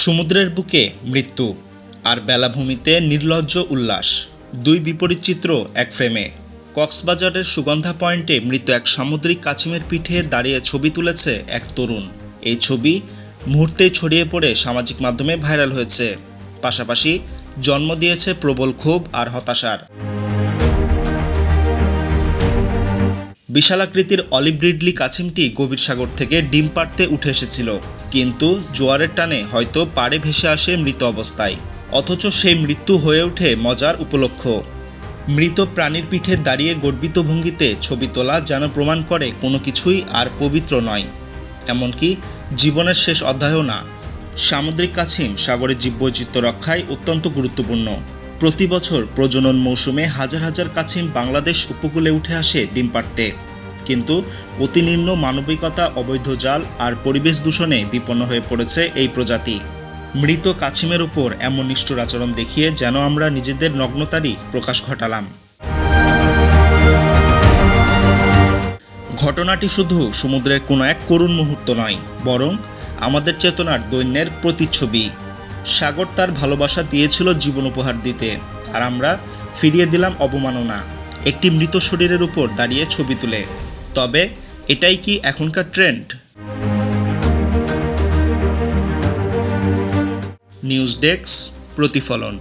সমুদ্রের বুকে মৃত্যু আর বেলাভূমিতে নির্লজ্জ উল্লাস। দুই বিপরীত চিত্র এক ফ্রেমে। কক্সবাজারের সুগন্ধা পয়েন্টে মৃত এক সামুদ্রিক কাছিমের পিঠে দাঁড়িয়ে ছবি তুলেছে এক তরুণ। এই ছবি মুহূর্তেই ছড়িয়ে পড়ে সামাজিক মাধ্যমে ভাইরাল হয়েছে। পাশাপাশি জন্ম দিয়েছে প্রবল ক্ষোভ আর হতাশার। বিশালাকৃতির অলিভ রিডলি কাছিমটি গভীর সাগর থেকে ডিম পাড়তে উঠে এসেছিল। কিন্তু জোয়ারের টানে হয়তো পাড়ে ভেসে আসে মৃত অবস্থায়, অথচ সেই মৃত্যু হয়ে ওঠে মজার উপলক্ষ। মৃত প্রাণীর পিঠে দাঁড়িয়ে গর্বিত ভঙ্গিতে ছবি তোলা যেন প্রমাণ করে কোনো কিছুই আর পবিত্র নয়। এমনকি জীবনের শেষ অধ্যায়ও না। সামুদ্রিক কাছিম সাগরের জীববৈচিত্র্য রক্ষায় অত্যন্ত গুরুত্বপূর্ণ। প্রতি বছর প্রজনন মৌসুমে হাজার হাজার কাছিম বাংলাদেশ উপকূলে উঠে আসে ডিম পাড়তে। কিন্তু অতি নিম্ন মানবিকতা, অবৈধ জাল আর পরিবেশ দূষণে বিপন্ন হয়ে পড়েছে এই প্রজাতি। মৃত কাছিমের উপর এমন নিষ্ঠুর আচরণ দেখিয়ে যেন আমরা নিজেদের নগ্নতারই প্রকাশ ঘটালাম। ঘটনাটি শুধু সমুদ্রের কোনো এক করুণ মুহূর্ত নয়, বরং আমাদের চেতনার দৈন্যের প্রতিচ্ছবি। সাগর তার ভালোবাসা দিয়েছিল জীবন উপহার দিতে, আর আমরা ফিরিয়ে দিলাম অবমাননা। একটি মৃত শরীরের উপর দাঁড়িয়ে ছবি তুলে। তবে এটাই কি এখনকার ট্রেন্ড? নিউজ ডেস্ক প্রতিফলন।